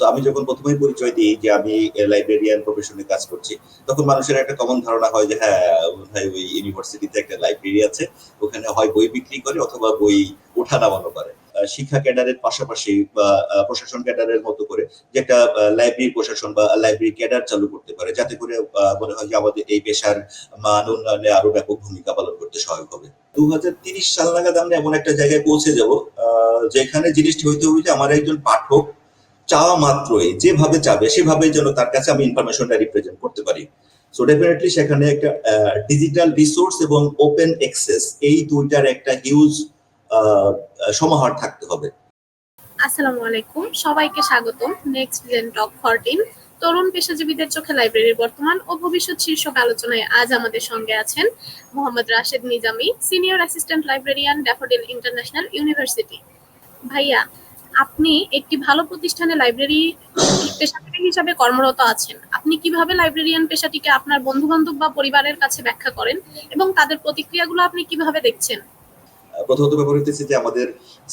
So আমি যখন প্রথমেই পরিচয় দিই যে আমি লাইব্রেরিয়ান প্রফেশনে কাজ করছি, তখন মানুষের একটা কমন ধারণা হয় যে হ্যাঁ ভাই ওই ইউনিভার্সিটিতে একটা লাইব্রেরি আছে, ওখানে হয় বই বিক্রি করে অথবা বই ওঠা নামানো করে। শিক্ষা ক্যাডারের পাশাপাশি বা প্রশাসন ক্যাডারের মতো করে যে একটা লাইব্রেরি প্রশাসন বা লাইব্রেরি ক্যাডার চালু করতে পারে, যাতে করে মনে হয় যে আমাদের এই পেশার মান উন্নয়নে আরও ব্যাপক ভূমিকা পালন করতে সহায়ক হবে। দু সাল নাগাদ আমরা এমন একটা জায়গায় পৌঁছে যাব যেখানে জিনিসটি হইতে হবে যে আমার একজন পাঠক চাওয়া মাত্রই, যেভাবে চাবে সেভাবে যেন তার কাছে আমি ইনফরমেশনটা রিপ্রেজেন্ট করতে পারি। সো ডেফিনেটলি সেখানে একটা ডিজিটাল রিসোর্স এবং ওপেন অ্যাক্সেস এই দুইটার একটা হিউজ সমাহার থাকতে হবে। আসসালামু আলাইকুম, সবাইকে স্বাগতম। নেক্সট জেন টক ফরটিন তরুণ পেশাজীবীদের চোখে লাইব্রেরির বর্তমান ও ভবিষ্যৎ শীর্ষক আলোচনায় আজ আমাদের সঙ্গে আছেন Mohammad Rashed Nizami senior assistant librarian Daffodil International University ভাইয়া আপনি একটি ভালো প্রতিষ্ঠানে লাইব্রেরি পেশাজীবী হিসাবে কর্মরত আছেন, আপনি কীভাবে লাইব্রেরিয়ান পেশাটিকে আপনার বন্ধু বান্ধব বা পরিবারের কাছে ব্যাখ্যা করেন এবং তাদের প্রতিক্রিয়াগুলো আপনি কীভাবে দেখছেন? প্রথমত ব্যাপার হইতেছে যে আমাদের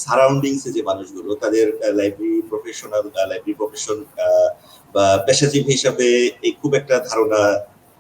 সারাউন্ডিংস যে মানুষগুলো, তাদের লাইব্রেরি প্রফেশনাল লাইব্রেরি প্রফেশন বা পেশাজীবী হিসাবে খুব একটা ধারণা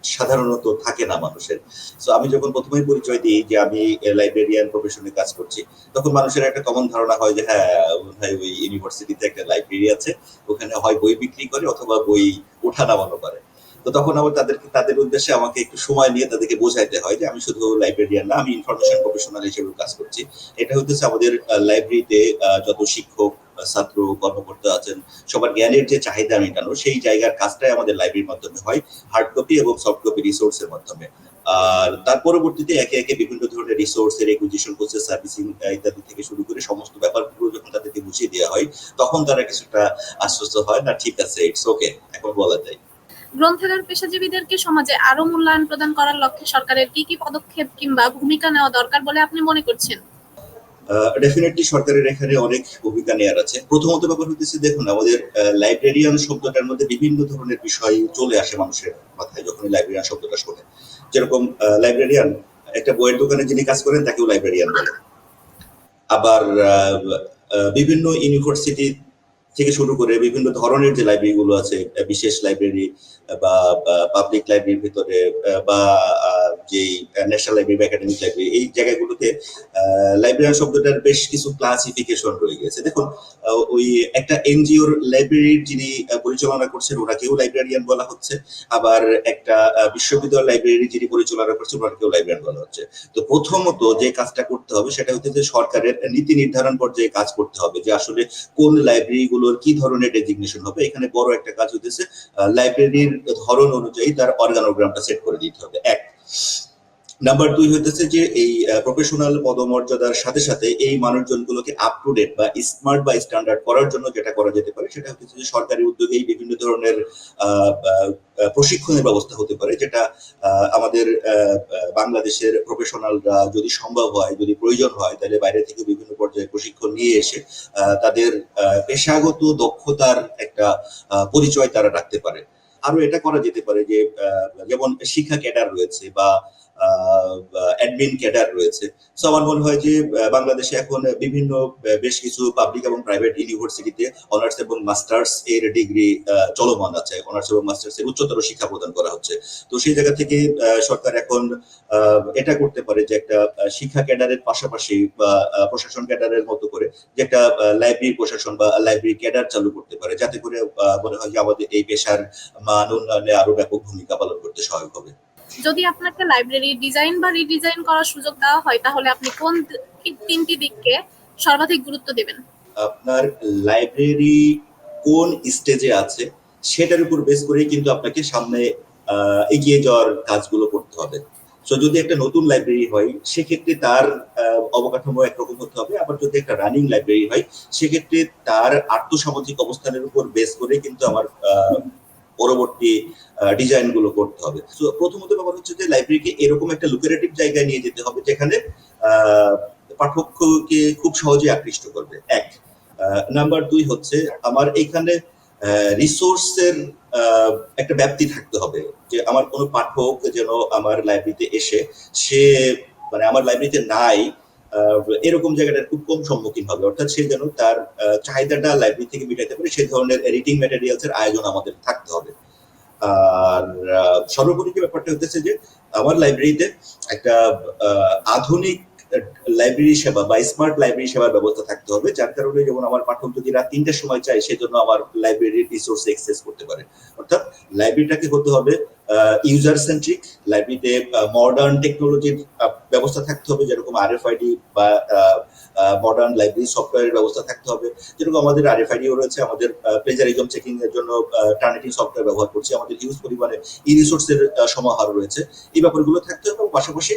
সাধারণত থাকে না মানুষের। সো আমি যখন প্রথমেই পরিচয় দিই যে আমি লাইব্রেরিয়ান প্রফেশনে কাজ করছি, তখন মানুষের একটা কমন ধারণা হয় যে হ্যাঁ ওই ইউনিভার্সিটিতে একটা লাইব্রেরি আছে, ওখানে হয় বই বিক্রি করে অথবা বই ওঠা নামানো করে। তো তখন আবার তাদেরকে, তাদের উদ্দেশ্যে আমাকে একটু সময় নিয়ে তাদেরকে বোঝাইতে হয় যে, আমি শুধু লাইব্রেরিয়ান না, আমি ইনফরমেশন প্রফেশনাল হিসেবে কাজ করছি। এটা হচ্ছে আমাদের লাইব্রেরিতে যত শিক্ষক ছাত্র, কর্মকর্তা আছেন, সবার জ্ঞানের যে চাহিদা মেটানো, সেই জায়গার কাজটাই আমাদের লাইব্রেরির মাধ্যমে হয় হার্ড কপি এবং সফট কপি রিসোর্সের মাধ্যমে। আর তার পরবর্তীতে একে একে বিভিন্ন ধরনের রিসোর্সের একুইজিশন প্রসেস সার্ভিসিং ইত্যাদি থেকে শুরু করে সমস্ত ব্যাপারগুলো যখন তাদেরকে বুঝিয়ে দেওয়া হয়, তখন তারা কিছুটা আশ্বস্ত হয়, না, ঠিক আছে ইটস ওকে এখন বলা যায়। গ্রন্থাগার পেশাজীবীদেরকে সমাজে আরও মূল্যায়ন প্রদান করার লক্ষ্যে সরকারের কি কি পদক্ষেপ কিংবা ভূমিকা নেওয়া দরকার বলে আপনি মনে করছেন? ডেফিনেটলি সরকারের এখানে অনেক ভূমিকা নেওয়ার আছে। প্রথমত ব্যাপার হইতেছে, দেখুন, আমাদের লাইব্রেরিয়ান শব্দটার মধ্যে বিভিন্ন ধরনের বিষয় চলে আসে মানুষের মাথায় যখন লাইব্রেরিয়ান শব্দটা শোনে। যেরকম লাইব্রেরিয়ান একটা বইয়ের দোকানে যিনি কাজ করেন, তাকেও লাইব্রেরিয়ান বলে। আবার বিভিন্ন ইউনিভার্সিটি থেকে শুরু করে বিভিন্ন ধরনের যে লাইব্রেরি গুলো আছে বিশেষ লাইব্রেরি বা পাবলিক লাইব্রেরির ভিতরে বা যেই ন্যাশনাল লাইব্রেরি একাডেমিক লাইব্রেরি এই জায়গাগুলোতে লাইব্রেরিয়ান শব্দটার বেশ কিছু ক্লাসিফিকেশন রয়ে গেছে। দেখুন ওই একটা এনজিওর লাইব্রেরির যিনি পরিচালনা করছেন, ওনাকেও লাইব্রেরিয়ান বলা হচ্ছে। আবার একটা বিশ্ববিদ্যালয় লাইব্রেরি যিনি পরিচালনা করছেন, ওনাকেও লাইব্রেরিয়ান বলা হচ্ছে। তো প্রথমত যে কাজটা করতে হবে, সেটা হচ্ছে যে সরকারের নীতি নির্ধারণ পর্যায়ে কাজ করতে হবে, যে আসলে কোন লাইব্রেরিগুলোর কি ধরনের ডেজিগনেশন হবে। এখানে বড় একটা কাজ হতেছে লাইব্রেরির ধরন অনুযায়ী তার অর্গানোগ্রামটা সেট করে দিতে হবে। এক নাম্বার দুই হইতেছে যে এই প্রফেশনাল পদমর্যাদার সাথে সাথে এই মানুষজনগুলোকে আপ টু ডেট বা স্মার্ট বা স্ট্যান্ডার্ড করার জন্য যেটা করা যেতে পারে, সেটা হচ্ছে যে সরকারি উদ্যোগেই বিভিন্ন ধরনের প্রশিক্ষণের ব্যবস্থা হতে পারে, যেটা আমাদের বাংলাদেশের প্রফেশনালরা যদি সম্ভব হয়, যদি প্রয়োজন হয়, তাহলে বাইরে থেকে বিভিন্ন পর্যায়ে প্রশিক্ষণ নিয়ে এসে তাদের পেশাগত দক্ষতার একটা পরিচয় তারা রাখতে পারে। আরও এটা করা যেতে পারে যে যেমন শিক্ষা ক্যাডার রয়েছে বা অ্যাডমিন ক্যাডার রয়েছে। সো আমার মনে হয় যে বাংলাদেশে এখন বিভিন্ন বেশ কিছু পাবলিক এবং প্রাইভেট ইউনিভার্সিটিতে অনার্স এবং মাস্টার্স এর ডিগ্রি চলমান আছে। অনার্স এবং মাস্টার্স এর উচ্চতর শিক্ষা প্রদান করা হচ্ছে। তো সেই জায়গা থেকে সরকার এখন এটা করতে পারে যে একটা শিক্ষা ক্যাডারের পাশাপাশি বা প্রশাসন ক্যাডারের মতো করে যে একটা লাইব্রেরি প্রশাসন বা লাইব্রেরি ক্যাডার চালু করতে পারে। যাতে করে মনে হয় যে আমাদের এই পেশার মান উন্নয়নে আরও ব্যাপক ভূমিকা পালন করতে সহায়ক হবে। যদি আপনাকে লাইব্রেরি ডিজাইন বা রিডিজাইন করার সুযোগ দেওয়া হয়, তাহলে আপনি কোন তিনটি দিককে সর্বাধিক গুরুত্ব দেবেন? আপনার লাইব্রেরি কোন স্টেজে আছে, সেটার উপর বেস করে কিন্তু আপনাকে সামনে এগিয়ে যাওয়ার কাজগুলো করতে হবে। তো যদি একটা নতুন লাইব্রেরি হয়, সেক্ষেত্রে তার অবকাঠামো একরকম হতে হবে। আবার যদি একটা রানিং লাইব্রেরি হয়, সেক্ষেত্রে তার আর্থসামাজিক অবস্থানের উপর বেস করে কিন্তু আমার পরবর্তী ডিজাইনগুলো করতে হবে। তো প্রথমত ব্যাপার হচ্ছে যে লাইব্রেরিকে এরকম একটা লুকারেটিভ জায়গায় নিয়ে যেতে হবে যেখানে পাঠককে খুব সহজে আকৃষ্ট করবে। এক নাম্বার দুই হচ্ছে আমার এইখানে রিসোর্সের একটা ব্যাপ্তি থাকতে হবে যে আমার কোনো পাঠক যেন আমার লাইব্রেরিতে এসে সে মানে আমার লাইব্রেরিতে নাই এরকম জায়গাটার খুব কম সম্মুখীন হবে। অর্থাৎ সে যেন তার চাহিদাটা লাইব্রেরি থেকে মেটাতে পারে সেই ধরনের রিডিং ম্যাটেরিয়ালস এর আয়োজন আমাদের থাকতে হবে। আর সর্বোপরি যে ব্যাপারটা হতেছে যে, আমার লাইব্রেরিতে একটা আধুনিক লাইব্রেরি সেবা বা স্মার্ট লাইব্রেরি সেবার ব্যবস্থা থাকতে হবে, যার কারণে যেমন আমার পাঠক যদি রাত তিনটার সময় চায় সেজন্য আমার লাইব্রেরির রিসোর্স এক্সেস করতে পারে। অর্থাৎ লাইব্রেরিটাকে হতে হবে ইউজার সেন্ট্রিক লাইব্রেরিতে মডার্ন টেকনোলজির ব্যবস্থা থাকতে হবে, যেরকম আরএফআইডি বা মডার্ন লাইব্রেরি সফটওয়্যারের ব্যবস্থা থাকতে হবে। যেরকম আমাদের আরএফআইডিও রয়েছে, আমাদের প্লেজারিজম চেকিং এর জন্য টার্নেটিং সফটওয়্যার ব্যবহার করছি, আমাদের হিউজ পরিমাণে ই রিসোর্সের সমাহার রয়েছে। এই ব্যাপারগুলো থাকতে হবে পাশাপাশি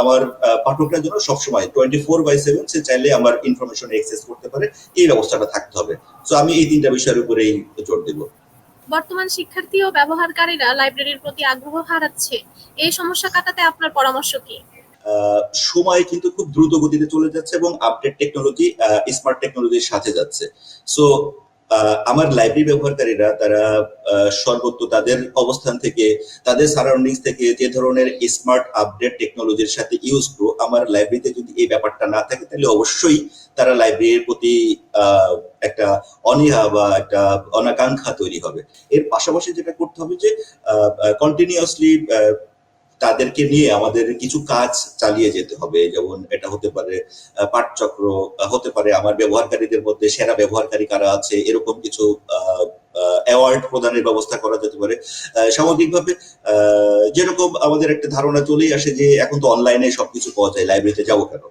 আমার পাঠকরা যেন সবসময় টোয়েন্টি ফোর বাই সেভেন সে চাইলে আমার ইনফরমেশন এক্সেস করতে পারে, এই ব্যবস্থাটা থাকতে হবে। তো আমি এই তিনটা বিষয়ের উপরেই জোর দেবো। বর্তমান শিক্ষার্থী ও ব্যবহারকারীরা লাইব্রেরির প্রতি আগ্রহ হারাচ্ছে। এই সমস্যা কাটাতে আপনার পরামর্শ কি? সময় কিন্তু খুব দ্রুত গতিতে চলে যাচ্ছে এবং আপডেট টেকনোলজি স্মার্ট টেকনোলজির সাথে যাচ্ছে। সো আমার লাইব্রেরি ব্যবহারকারীরা তারা সর্বত্র তাদের অবস্থান থেকে, তাদের সারাউন্ডিংস থেকে যে ধরনের স্মার্ট আপডেট টেকনোলজির সাথে ইউজ করো, আমার লাইব্রেরিতে যদি এই ব্যাপারটা না থাকে, তাহলে অবশ্যই তারা লাইব্রেরির প্রতি একটা অনীহা বা একটা অনাকাঙ্ক্ষা তৈরি হবে। এর পাশাপাশি যেটা করতে হবে যে কন্টিনিউয়াসলি তাদেরকে নিয়ে আমাদের কিছু কাজ চালিয়ে যেতে হবে। যেমন এটা হতে পারে পাঠচক্র হতে পারে আমার ব্যবহারকারীদের মধ্যে সেরা ব্যবহারকারী কারা আছে, এরকম কিছু অ্যাওয়ার্ড প্রদানের ব্যবস্থা করা যেতে পারে। সামগ্রিকভাবে যেরকম আমাদের একটা ধারণা চলেই আসে যে এখন তো অনলাইনে সবকিছু পাওয়া যায় লাইব্রেরিতে যাব কেন?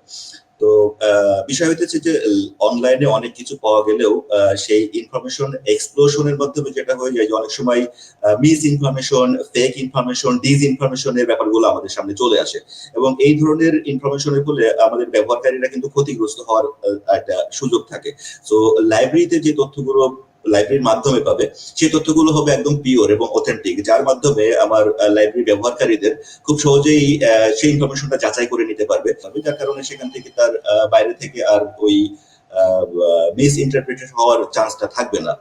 তো বিষয় হইতেছে যে অনলাইনে অনেক কিছু পাওয়া গেলেও সেই ইনফরমেশন এক্সপ্লোশনের মাধ্যমে যেটা হয়ে যায় যে, অনেক সময় মিস ইনফরমেশন ফেক ইনফরমেশন ডিস ইনফরমেশনের ব্যাপারগুলো আমাদের সামনে চলে আসে। এবং এই ধরনের ইনফরমেশনের ফলে আমাদের ব্যবহারকারীরা কিন্তু ক্ষতিগ্রস্ত হওয়ার একটা সুযোগ থাকে। তো লাইব্রেরিতে যে তথ্যগুলো লাইব্রেরির মাধ্যমে পাবে সেই তথ্যগুলো হবে একদম পিওর এবং অথেন্টিক যার মাধ্যমে আমার লাইব্রেরি ব্যবহারকারীদের খুব সহজেই সেই ইনফরমেশনটা যাচাই করে নিতে পারবে। যার কারণে সেখান থেকে তার বাইরে থেকে আর ওই মিস ইন্টারপ্রিটেশন হওয়ার চান্সটা থাকবে না।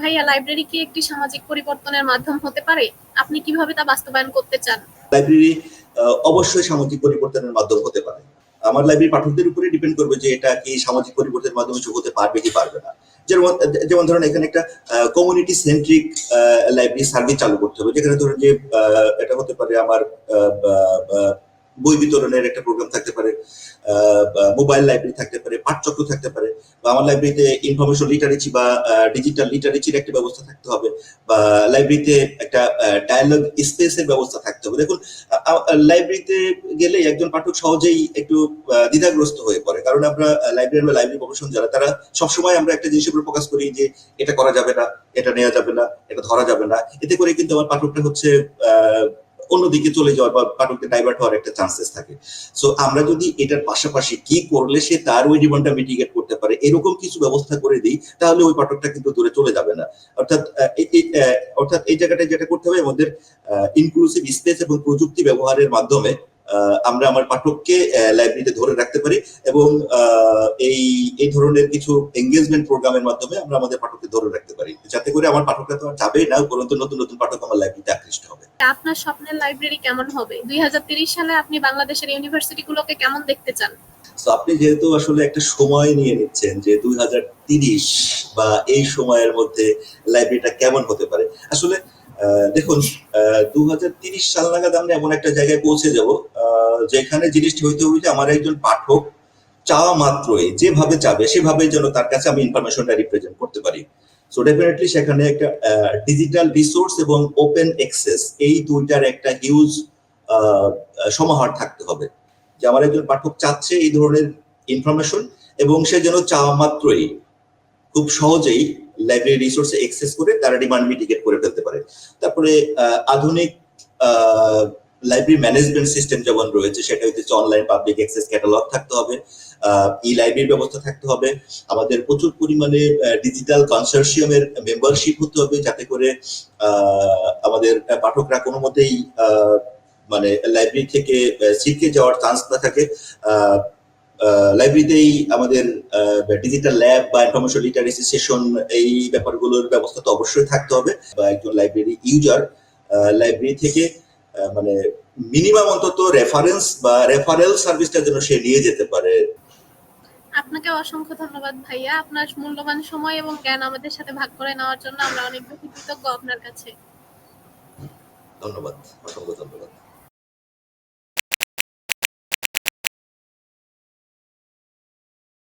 ভাইয়া লাইব্রেরি কি একটি সামাজিক পরিবর্তনের মাধ্যম হতে পারে? আপনি কীভাবে তা বাস্তবায়ন করতে চান? লাইব্রেরি অবশ্যই সামাজিক পরিবর্তনের মাধ্যম হতে পারে। আমার লাইব্রেরি পাঠকদের উপরে ডিপেন্ড করবে যে এটা কি সামাজিক পরিবর্তনের মাধ্যমে যোগ হতে পারবে কি পারবে না। যেমন যেমন ধরেন, এখানে একটা কমিউনিটি সেন্ট্রিক লাইব্রেরি সার্ভিস চালু করতে হবে। যেখানে ধরেন যে এটা হতে পারে আমার বই বিতরণের একটা প্রোগ্রাম থাকতে পারে মোবাইল লাইব্রেরি থাকতে পারে পাঠচক্র থাকতে পারে, বা আমার লাইব্রেরিতে ইনফরমেশন লিটারেচি বা ডিজিটাল লিটারেচির একটা ব্যবস্থা থাকতে হবে, বা লাইব্রেরিতে একটা ডায়ালগ স্পেসের ব্যবস্থা থাকতে হবে। দেখুন লাইব্রেরিতে গেলে একজন পাঠক সহজেই একটু দ্বিধাগ্রস্ত হয়ে পড়ে। কারণ আমরা লাইব্রেরি বা লাইব্রেরি প্রফেশন যারা, তারা সবসময় আমরা একটা জিনিসের উপর ফোকাস করি যে, এটা করা যাবে না, এটা নেওয়া যাবে না, এটা ধরা যাবে না। এতে করে কিন্তু আমার পাঠকটা হচ্ছে অন্যদিকে চলে যাওয়ার বা পাঠকদের ডাইভার্ট হওয়ার একটা চান্সেস থাকে। সো আমরা যদি এটার পাশাপাশি কি করলে সে তার ওই ডিমান্ডটা মিটিগেট করতে পারে, এরকম কিছু ব্যবস্থা করে দিই, তাহলে ওই পাঠকটা কিন্তু দূরে চলে যাবে না। অর্থাৎ অর্থাৎ এই জায়গাটায় যেটা করতে হবে, আমাদের ইনক্লুসিভ স্পেস এবং প্রযুক্তি ব্যবহারের মাধ্যমে আমরা আমার পাঠককে লাইব্রেরিতে ধরে রাখতে পারি এবং এই এই ধরনের কিছু এঙ্গেজমেন্ট প্রোগ্রামের মাধ্যমে আমরা আমাদের পাঠককে ধরে রাখতে পারি। যাতে করে আমার পাঠকরা তো আর যাবেই না উপরন্তু নতুন নতুন পাঠক আমার লাইব্রেরিতে আকৃষ্ট হবে। আপনার স্বপ্নের লাইব্রেরি কেমন হবে? দুই সালে আপনি বাংলাদেশের ইউনিভার্সিটিগুলোকে কেমন দেখতে চান? তো আপনি যেহেতু আসলে একটা সময় নিয়ে নিচ্ছেন যে দুই হাজার তিরিশ বা এই সময়ের মধ্যে লাইব্রেরিটা কেমন হতে পারে আসলে দেখুন দু সাল নাগাদ আমরা এমন একটা জায়গায় পৌঁছে যাব যেখানে জিনিসটি হইতে হবে যে আমার একজন পাঠক চাওয়া মাত্রই যেভাবে চাবে সেভাবে যেন তার কাছে আমি ইনফরমেশনটা রিপ্রেজেন্ট করতে পারি। সো ডেফিনেটলি সেখানে একটা ডিজিটাল রিসোর্স এবং ওপেন অ্যাক্সেস এই দুইটার একটা হিউজ সমাহার থাকতে হবে। যে আমার একজন পাঠক চাচ্ছে এই ধরনের ইনফরমেশন এবং সে যেন চাওয়া মাত্রই, খুব সহজেই লাইব্রেরি রিসোর্সে এক্সেস করে তারা ডিমান্ড মিটিগেট করে ফেলতে পারে। তারপরে আধুনিক লাইব্রেরি ম্যানেজমেন্ট সিস্টেম যেমন রয়েছে, সেটা হচ্ছে অনলাইন পাবলিক অ্যাক্সেস ক্যাটালগ থাকতে হবে ই লাইব্রেরির ব্যবস্থা থাকতে হবে। আমাদের প্রচুর পরিমাণে ডিজিটাল কনসার্সিয়ামের মেম্বারশিপ হতে হবে যাতে করে আমাদের পাঠকরা কোনো মতেই মানে লাইব্রেরি থেকে শিখে যাওয়ার চান্স না থাকে। লাইব্রেরিতেই আমাদের ডিজিটাল ল্যাব বা ইনফরমেশন লিটারেসি সেশন এই ব্যাপারগুলোর ব্যবস্থা তো অবশ্যই থাকতে হবে। বা একজন লাইব্রেরি ইউজার লাইব্রেরি থেকে মানে মিনিমাম অন্তত রেফারেন্স বা রেফারেল সার্ভিসটা যেন সে নিয়ে যেতে পারে। আপনাকে অসংখ্য ধন্যবাদ ভাইয়া। আপনার মূল্যবান সময় এবং জ্ঞান আমাদের সাথে ভাগ করে নেওয়ার জন্য আমরা অনেক বেশি কৃতজ্ঞ আপনার কাছে। ধন্যবাদ অসংখ্য ধন্যবাদ।